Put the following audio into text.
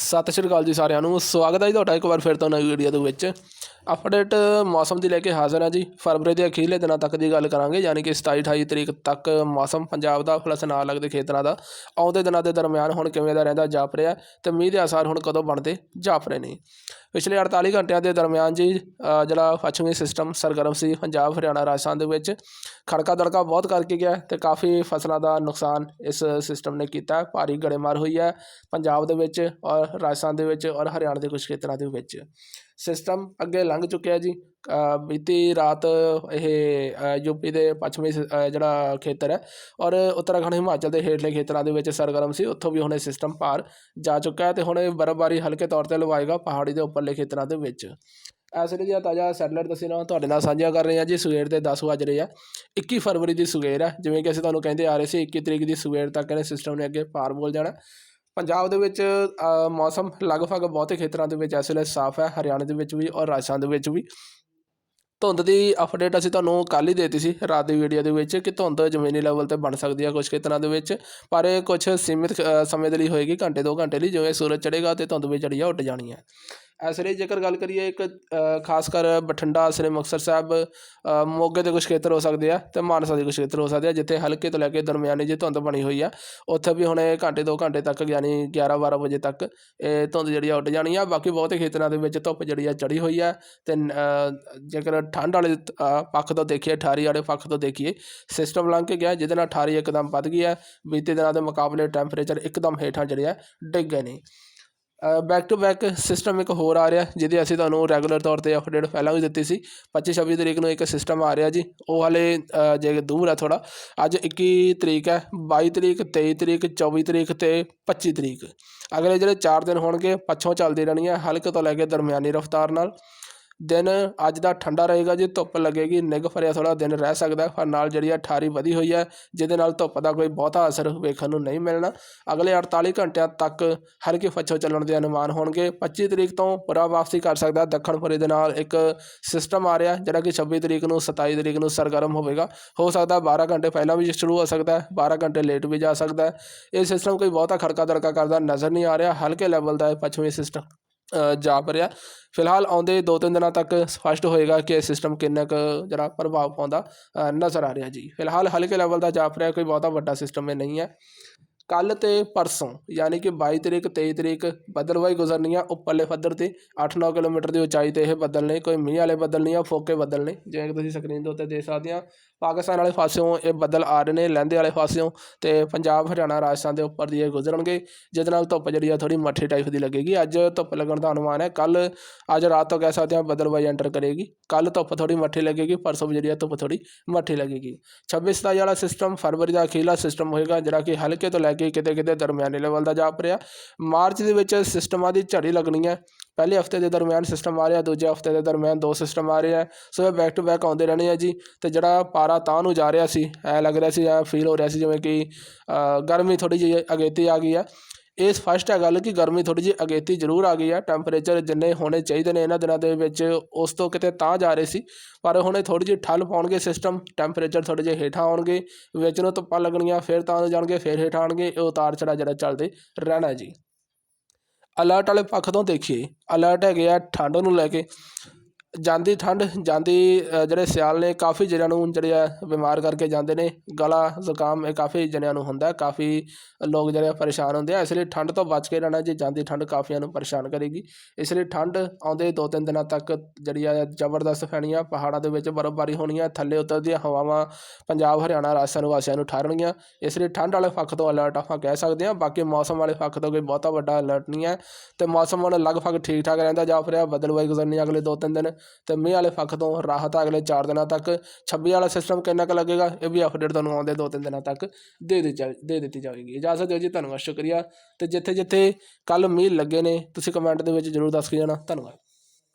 ਸਤਿ ਸ਼੍ਰੀ ਅਕਾਲ ਜੀ ਸਾਰਿਆਂ ਨੂੰ। ਸਵਾਗਤ ਹੈ ਜੀ ਤੁਹਾਡਾ ਇੱਕ ਵਾਰ ਫਿਰ ਤੋਂ ਨਵੀਂ ਵੀਡੀਓ ਦੇ ਵਿੱਚ। ਅਪਡੇਟ ਮੌਸਮ ਦੀ ਲੈ ਕੇ ਹਾਜ਼ਰ ਹਾਂ ਜੀ। ਫਰਵਰੀ ਦੇ ਅਖੀਰਲੇ ਦਿਨਾਂ ਤੱਕ ਦੀ ਗੱਲ ਕਰਾਂਗੇ, ਯਾਨੀ ਕਿ 27 28 ਤਰੀਕ ਤੱਕ ਮੌਸਮ ਪੰਜਾਬ ਦਾ ਪਲੱਸ ਨਾਲ ਲੱਗਦੇ ਖੇਤਰਾਂ ਦਾ। ਆਉਂਦੇ ਦਿਨਾਂ ਦੇ ਦਰਮਿਆਨ ਹੁਣ ਕਿਵੇਂ ਦਾ ਰਹਿੰਦਾ, ਜਾਪ ਰਿਹਾ ਤੇ ਮੀਂਹ ਦੇ ਆਸਾਰ ਹੁਣ ਕਦੋਂ ਬਣਦੇ, ਜਾਪ ਰਹੇ ਨੇ। ਪਿਛਲੇ 48 ਘੰਟਿਆਂ ਦੇ ਦਰਮਿਆਨ ਜੀ ਜਿਹੜਾ ਪੱਛਮੀ ਸਿਸਟਮ ਸਰਗਰਮ ਸੀ, ਪੰਜਾਬ, ਹਰਿਆਣਾ, ਰਾਜਸਥਾਨ ਦੇ ਵਿੱਚ ਖੜਕਾ ਦੜਕਾ ਬਹੁਤ ਕਰਕੇ ਗਿਆ ਹੈ ਤੇ ਕਾਫੀ ਫਸਲਾਂ ਦਾ ਨੁਕਸਾਨ ਇਸ ਸਿਸਟਮ ਨੇ ਕੀਤਾ। ਭਾਰੀ ਗੜੇਮਾਰ ਹੋਈ ਹੈ ਪੰਜਾਬ ਦੇ ਵਿੱਚ ਔਰ ਰਾਜਸਥਾਨ ਦੇ ਵਿੱਚ ਔਰ ਹਰਿਆਣਾ ਦੇ ਕੁਝ ਖੇਤਰਾਂ ਦੇ ਵਿੱਚ। ਸਿਸਟਮ ਅੱਗੇ ਲੰਘ ਚੁੱਕਿਆ ਜੀ। ਬੀਤੀ ਰਾਤ ਇਹ ਅ, ਯੂਪੀ ਦੇ ਪੱਛਮੀ ਸ- ਜਿਹੜਾ ਖੇਤਰ ਹੈ ਔਰ ਉੱਤਰਾਖੰਡ ਹਿਮਾਚਲ ਦੇ ਹੇਠਲੇ ਖੇਤਰਾਂ ਦੇ ਵਿੱਚ ਸਰਗਰਮ ਸੀ। ਉੱਥੋਂ ਵੀ ਹੁਣ ਇਹ ਸਿਸਟਮ ਪਾਰ ਜਾ ਚੁੱਕਾ ਹੈ ਤੇ ਹੁਣ ਇਹ ਬਰਫ਼ਬਾਰੀ ਹਲਕੇ ਤੌਰ ਤੇ ਲਵਾਏਗਾ ਪਹਾੜੀ ਦੇ ਉੱਪਰਲੇ ਖੇਤਰਾਂ ਦੇ ਵਿੱਚ। ਇਸ ਲਈ ਜੀ ਤਾਜ਼ਾ ਸੈਟਲਾਈਟ ਤਸਵੀਰਾਂ ਤੁਹਾਡੇ ਨਾਲ ਸਾਂਝੀਆਂ ਕਰ ਰਹੇ ਹਾਂ ਜੀ। ਸਵੇਰ ਦੇ 10 ਵੱਜ ਰਹੇ ਆ। 21 ਫਰਵਰੀ ਦੀ ਸਵੇਰ ਹੈ। ਜਿਵੇਂ ਕਿ ਅਸੀਂ ਤੁਹਾਨੂੰ ਕਹਿੰਦੇ ਆ ਰਹੇ ਸੀ 21 ਤਰੀਕ ਦੀ ਸਵੇਰ ਤੱਕ ਇਹਨੇ ਸਿਸਟਮ ਨੇ ਅੱਗੇ ਪਾਰ ਬੋਲ ਜਾਣਾ। ਪੰਜਾਬ ਦੇ ਵਿੱਚ ਮੌਸਮ ਲਗਭਗ ਬਹੁਤੇ ਖੇਤਰਾਂ ਦੇ ਵਿੱਚ ਇਸ ਵੇਲੇ ਸਾਫ਼ ਹੈ, ਹਰਿਆਣਾ ਦੇ ਵਿੱਚ ਵੀ ਔਰ ਰਾਜਸਥਾਨ ਦੇ ਵਿੱਚ ਵੀ। ਧੁੰਦ ਦੀ ਅਪਡੇਟ ਅਸੀਂ ਤੁਹਾਨੂੰ ਕੱਲ੍ਹ ਹੀ ਦੇਤੀ ਸੀ, ਰਾਤ ਦੀ ਵੀਡੀਓ ਦੇ ਵਿੱਚ ਕਿ ਧੁੰਦ ਜ਼ਮੀਨੀ ਲੈਵਲ ਤੇ ਬਣ ਸਕਦੀ ਹੈ ਕੁਝ ਖੇਤਰਾਂ ਦੇ ਵਿੱਚ, ਪਰ ਇਹ ਕੁਝ ਸੀਮਿਤ ਸਮੇਂ ਦੇ ਲਈ ਹੋਏਗੀ, ਘੰਟੇ ਦੋ ਘੰਟੇ ਲਈ, ਜਿਵੇਂ ਸੂਰਜ ਚੜ੍ਹੇਗਾ ਤੇ ਧੁੰਦ ਵੀ ਜਿਹੜੀ ਆ ਉੱਡ ਜਾਣੀ ਹੈ ਇਸ ਲਈ ਜੇਕਰ ਗੱਲ ਕਰੀਏ ਇੱਕ ਖਾਸ ਕਰ ਬਠਿੰਡਾ ਸ੍ਰੀ ਮੁਕਤਸਰ ਸਾਹਿਬ ਮੋਗੇ ਦੇ ਕੁਝ ਖੇਤਰ ਹੋ ਸਕਦੇ ਆ ਤੇ ਮਾਨਸਾ ਦੇ ਕੁਝ ਖੇਤਰ ਹੋ ਸਕਦੇ ਆ, ਜਿੱਥੇ ਹਲਕੇ ਤੋਂ ਲੈ ਕੇ ਦਰਮਿਆਨੀ ਜੇ ਧੁੰਦ ਬਣੀ ਹੋਈ ਆ। ਉੱਥੇ ਵੀ ਹੁਣ ਇਹ ਘੰਟੇ ਦੋ ਘੰਟੇ ਤੱਕ ਯਾਨੀ 11 12 ਵਜੇ ਤੱਕ ਇਹ ਧੁੰਦ ਜਿਹੜੀ ਆ ਉੱਡ ਜਾਣੀ ਆ। ਬਾਕੀ ਬਹੁਤੇ ਖੇਤਰਾਂ ਦੇ ਵਿੱਚ ਧੁੱਪ ਜਿਹੜੀ ਆ ਚੜੀ ਹੋਈ ਆ ਤੇ ਜੇਕਰ ਠੰਡ ਵਾਲੇ ਪੱਖ ਤੋਂ ਦੇਖੀਏ, ਠਾਰੀ ਵਾਲੇ ਪੱਖ ਤੋਂ ਦੇਖੀਏ ਸਿਸਟਮ ਲੰਘ ਕੇ ਗਿਆ, ਜਿਹਦੇ ਨਾਲ ਠਾਰੀ ਇੱਕਦਮ ਵੱਧ ਗਈ ਹੈ ਬੀਤੇ ਦਿਨਾਂ ਦੇ ਮੁਕਾਬਲੇ ਟੈਂਪਰੇਚਰ ਇੱਕਦਮ ਹੇਠਾਂ ਜਿਹੜੇ ਆ ਡਿੱਗ ਗਏ ਨੇ। ਬੈਕ ਟੂ ਬੈਕ ਸਿਸਟਮ ਇੱਕ ਹੋਰ ਆ ਰਿਹਾ, ਜਿਹਦੀ ਅਸੀਂ ਤੁਹਾਨੂੰ ਰੈਗੂਲਰ ਤੌਰ ਤੇ ਅਪਡੇਟ ਪਹਿਲਾਂ ਵੀ ਦਿੱਤੀ ਸੀ 25 26 ਤਰੀਕ ਨੂੰ ਇੱਕ ਸਿਸਟਮ ਆ ਰਿਹਾ ਜੀ, ਉਹ ਹਾਲੇ ਜੇ ਦੂਰ ਹੈ ਥੋੜਾ ਅੱਜ 21 ਤਰੀਕ ਹੈ 22 ਤਰੀਕ 23 ਤਰੀਕ 24 ਤਰੀਕ ਤੇ 25 ਤਰੀਕ। ਅਗਲੇ ਜਿਹੜੇ 4 ਦਿਨ ਹੋਣਗੇ, ਪੱਛੋਂ ਚੱਲਦੀ ਰਹਿਣੀ ਹੈ ਹਲਕੇ ਤੋਂ ਲੈ ਕੇ ਦਰਮਿਆਨੀ ਰਫ਼ਤਾਰ ਨਾਲ। ਦਿਨ ਅੱਜ ਦਾ ਠੰਡਾ ਰਹੇਗਾ ਜੀ, ਧੁੱਪ ਲੱਗੇਗੀ, ਨਿੱਘ ਭਰਿਆ ਥੋੜਾ ਦਿਨ ਰਹਿ ਸਕਦਾ ਪਰ ਨਾਲ ਜਿਹੜੀ ਆ ਠਾਰੀ ਵਧੀ ਹੋਈ ਹੈ, ਜਿਹਦੇ ਨਾਲ ਧੁੱਪ ਦਾ ਕੋਈ ਬਹੁਤਾ ਅਸਰ ਵੇਖਣ ਨੂੰ ਨਹੀਂ ਮਿਲਣਾ। ਅਗਲੇ 48 ਘੰਟਿਆਂ ਤੱਕ ਹਲਕੇ ਫੱਛੋ ਚੱਲਣ ਦੇ ਅਨੁਮਾਨ ਹੋਣਗੇ। 25 ਤਰੀਕ ਤੋਂ ਪੁਰਾ ਵਾਪਸੀ ਕਰ ਸਕਦਾ ਦੱਖਣ ਪੁਰੀ ਦੇ ਨਾਲ ਇੱਕ ਸਿਸਟਮ ਆ ਰਿਹਾ, ਜਿਹੜਾ ਕਿ 26 ਤਰੀਕ ਨੂੰ 27 ਤਰੀਕ ਨੂੰ ਸਰਗਰਮ ਹੋਵੇਗਾ। ਹੋ ਸਕਦਾ 12 ਘੰਟੇ ਪਹਿਲਾਂ ਵੀ ਸ਼ੁਰੂ ਹੋ ਸਕਦਾ ਹੈ 12 ਘੰਟੇ ਲੇਟ ਵੀ ਜਾ ਸਕਦਾ ਹੈ। ਇਹ ਸਿਸਟਮ ਕੋਈ ਬਹੁਤਾ ਖੜਕਾ ਦੜਕਾ ਕਰਦਾ ਨਜ਼ਰ ਨਹੀਂ ਆ ਰਿਹਾ, ਹਲਕੇ ਲੈਵਲ ਦਾ ਇਹ ਪੱਛਮੀ ਸਿਸਟਮ ਜਾਪ ਰਿਹਾ। ਫਿਲਹਾਲ ਆਉਂਦੇ ਦੋ ਤਿੰਨ ਦਿਨਾਂ ਤੱਕ ਸਪਸ਼ਟ ਹੋਏਗਾ ਕਿ ਇਹ ਸਿਸਟਮ ਕਿੰਨਾ ਕੁ ਜਿਹੜਾ ਪ੍ਰਭਾਵ ਪਾਉਂਦਾ ਨਜ਼ਰ ਆ ਰਿਹਾ ਜੀ। ਫਿਲਹਾਲ ਹਲਕੇ ਲੈਵਲ ਦਾ ਜਾਪ ਰਿਹਾ, ਕੋਈ ਬਹੁਤਾ ਵੱਡਾ ਸਿਸਟਮ ਇਹ ਨਹੀਂ ਹੈ। ਕੱਲ ਤੇ ਪਰਸੋਂ, ਯਾਨੀ ਕਿ 22 ਤਰੀਕ 23 ਤਰੀਕ ਬੱਦਲਵਾਈ ਗੁਜ਼ਰਨੀ ਆ ਉੱਪਰਲੇ ਪੱਧਰ ਤੇ। 8-9 ਕਿਲੋਮੀਟਰ ਦੀ ਉਚਾਈ ਤੇ ਇਹ ਬੱਦਲ ਨੇ, ਕੋਈ ਮੀਂਹ ਵਾਲੇ ਬੱਦਲ ਨਹੀਂ ਆ, ਫੋਕੇ ਬੱਦਲ ਨੇ। ਜਿਵੇਂ ਕਿ ਤੁਸੀਂ ਸਕਰੀਨ ਦੇ ਉੱਤੇ ਦੇਖ ਸਕਦੇ ਆ ਪਾਕਿਸਤਾਨ ਵਾਲੇ ਪਾਸਿਓਂ ਇਹ ਬੱਦਲ ਆ ਰਹੇ ਨੇ, ਲਹਿੰਦੇ ਵਾਲੇ ਪਾਸਿਓਂ ਤੇ ਪੰਜਾਬ, ਹਰਿਆਣਾ, ਰਾਜਸਥਾਨ ਦੇ ਉੱਪਰ ਦੀ ਇਹ ਗੁਜ਼ਰਨਗੇ, ਜਿਹਦੇ ਨਾਲ ਧੁੱਪ ਜਿਹੜੀ ਆ ਥੋੜੀ ਮੱਠੀ ਟਾਈਪ ਦੀ ਲੱਗੇਗੀ। ਅੱਜ ਧੁੱਪ ਲੱਗਣ ਦਾ ਅਨੁਮਾਨ ਹੈ ਕੱਲ ਅੱਜ ਰਾਤ ਤੋਂ ਕਹਿ ਸਕਦੇ ਆ ਬੱਦਲਵਾਈ ਐਂਟਰ ਕਰੇਗੀ। ਕੱਲ ਧੁੱਪ ਥੋੜੀ ਮੱਠੀ ਲੱਗੇਗੀ, ਪਰਸੋਂ ਵੀ ਜਿਹੜੀ ਆ ਧੁੱਪ ਥੋੜੀ ਮੱਠੀ ਲੱਗੇਗੀ। 26 27 ਵਾਲਾ ਸਿਸਟਮ ਫਰਵਰੀ ਦਾ ਅਖੀਲਾ ਸਿਸਟਮ ਹੋਏਗਾ, ਜਿਹੜਾ ਕਿ ਹਲਕੇ ਤੋਂ ਲੈ ਕੇ ਕਿਤੇ ਕਿਤੇ ਦਰਮਿਆਨੇ ਲੈਵਲ ਦਾ ਜਾਪ ਰਿਹਾ। ਮਾਰਚ ਦੇ ਵਿੱਚ ਸਿਸਟਮਾਂ ਦੀ ਝੜੀ ਲੱਗਣੀ ਹੈ। ਪਹਿਲੇ ਹਫ਼ਤੇ ਦੇ ਦਰਮਿਆਨ ਸਿਸਟਮ ਆ ਰਿਹਾ, ਦੂਜੇ ਹਫ਼ਤੇ ਦੇ ਦਰਮਿਆਨ ਦੋ ਸਿਸਟਮ ਆ ਰਹੇ ਆ ਸੋ ਇਹ ਬੈਕ ਟੂ ਬੈਕ ਆਉਂਦੇ ਰਹਿਣੇ ਆ ਜੀ ਤੇ ਜਿਹੜਾ ਪਾਰਾ ਤਾਂ ਨੂੰ ਜਾ ਰਿਹਾ ਸੀ, ਐ ਲੱਗ ਰਿਹਾ ਸੀ ਐ ਫੀਲ ਹੋ ਰਿਹਾ ਸੀ ਜਿਵੇਂ ਕਿ ਗਰਮੀ ਥੋੜੀ ਜਿਹੀ ਅਗੇਤੀ ਆ ਗਈ ਆ। ਇਹ ਸਪਸ਼ਟ ਹੈ ਗੱਲ ਕਿ ਗਰਮੀ ਥੋੜੀ ਜਿਹੀ ਅਗੇਤੀ ਜ਼ਰੂਰ ਆ ਗਈ ਆ। ਟੈਂਪਰੇਚਰ ਜਿੰਨੇ ਹੋਣੇ ਚਾਹੀਦੇ ਨੇ ਇਹਨਾਂ ਦਿਨਾਂ ਦੇ ਵਿੱਚ, ਉਸ ਤੋਂ ਕਿਤੇ ਤਾਂ ਜਾ ਰਹੇ ਸੀ। ਪਰ ਹੁਣੇ ਇਹ ਥੋੜੀ ਜਿਹੀ ਠੱਲ ਪਾਉਣਗੇ ਸਿਸਟਮ ਟੈਂਪਰੇਚਰ ਥੋੜੇ ਜਿਹੇ ਹੇਠਾਂ ਆਉਣਗੇ, ਵਿੱਚ ਨੂੰ ਧੁੱਪਾਂ ਲੱਗਣੀਆਂ, ਫਿਰ ਤਾਂ ਨੂੰ ਜਾਣਗੇ, ਫਿਰ ਹੇਠਾਂ ਆਉਣਗੇ, ਇਹ ਉਤਾਰ ਚੜਾ ਜਿਹੜਾ ਚੱਲਦੇ ਰਹਿਣਾ ਜੀ। ਅਲਰਟ ਵਾਲੇ ਪੱਖ ਤੋਂ ਦੇਖੀਏ। ਅਲਰਟ ਹੈਗੇ ਆ ਠੰਡ ਨੂੰ ਲੈ ਕੇ। ਜਾਂਦੀ ਠੰਡ, ਜਾਂਦੀ ਜਿਹੜੇ ਸਿਆਲ ਨੇ, ਕਾਫੀ ਜਣਿਆਂ ਨੂੰ ਜਿਹੜੇ ਆ ਬਿਮਾਰ ਕਰਕੇ ਜਾਂਦੇ ਨੇ। ਗਲਾ, ਜ਼ੁਕਾਮ, ਇਹ ਕਾਫੀ ਜਣਿਆਂ ਨੂੰ ਹੁੰਦਾ, ਕਾਫੀ ਲੋਕ ਜਿਹੜੇ ਆ ਪਰੇਸ਼ਾਨ ਹੁੰਦੇ ਆ। ਇਸ ਲਈ ਠੰਡ ਤੋਂ ਬਚ ਕੇ ਰਹਿਣਾ, ਜੇ ਜਾਂਦੀ ਠੰਡ ਕਾਫੀਆਂ ਨੂੰ ਪਰੇਸ਼ਾਨ ਕਰੇਗੀ। ਇਸ ਲਈ ਠੰਡ ਆਉਂਦੇ ਦੋ ਤਿੰਨ ਦਿਨਾਂ ਤੱਕ ਜਿਹੜੀ ਆ ਜ਼ਬਰਦਸਤ ਪੈਣੀ ਆ ਪਹਾੜਾਂ ਦੇ ਵਿੱਚ ਬਰਫ਼ਬਾਰੀ ਹੋਣੀ ਆ ਥੱਲੇ ਉਤਰਦੀਆਂ ਹਵਾਵਾਂ ਪੰਜਾਬ, ਹਰਿਆਣਾ, ਰਾਜਸਥਾਨ ਵਾਸੀਆਂ ਨੂੰ ਠਾਰਨਗੀਆਂ। ਇਸ ਲਈ ਠੰਡ ਵਾਲੇ ਪੱਖ ਤੋਂ ਅਲਰਟ ਆਪਾਂ ਕਹਿ ਸਕਦੇ ਹਾਂ। ਬਾਕੀ ਮੌਸਮ ਵਾਲੇ ਪੱਖ ਤੋਂ ਕੋਈ ਬਹੁਤਾ ਵੱਡਾ ਅਲਰਟ ਨਹੀਂ ਹੈ। ਤੇ ਮੌਸਮ ਹੁਣ ਲਗਭਗ ਠੀਕ ਠਾਕ ਰਹਿੰਦਾ ਜਾ ਰਿਹਾ। ਬਦਲਵਾਈ ਗੁਜ਼ਰਨੀ ਅਗਲੇ ਦੋ ਤਿੰਨ ਦਿਨ। ਤੇ ਮੀਂਹ ਵਾਲੇ ਪੱਖ ਤੋਂ ਰਾਹਤ ਆ ਅਗਲੇ 4 ਦਿਨਾਂ ਤੱਕ। 26 ਵਾਲਾ ਸਿਸਟਮ ਕਿੰਨਾ ਕੁ ਲੱਗੇਗਾ, ਇਹ ਵੀ ਅਪਡੇਟ ਤੁਹਾਨੂੰ ਆਉਂਦੇ ਦੋ ਤਿੰਨ ਦਿਨਾਂ ਤੱਕ ਦੇ ਦਿੱਤੀ ਦੇ ਦਿੱਤੀ ਜਾਵੇਗੀ। ਇਜਾਜ਼ਤ ਦਿਓ ਜੀ, ਧੰਨਵਾਦ, ਸ਼ੁਕਰੀਆ। ਤੇ ਜਿੱਥੇ ਜਿੱਥੇ ਕੱਲ ਮੀਂਹ ਲੱਗੇ ਨੇ, ਤੁਸੀਂ ਕਮੈਂਟ ਦੇ ਵਿੱਚ ਜਰੂਰ ਦੱਸ ਕੇ ਜਾਣਾ। ਧੰਨਵਾਦ।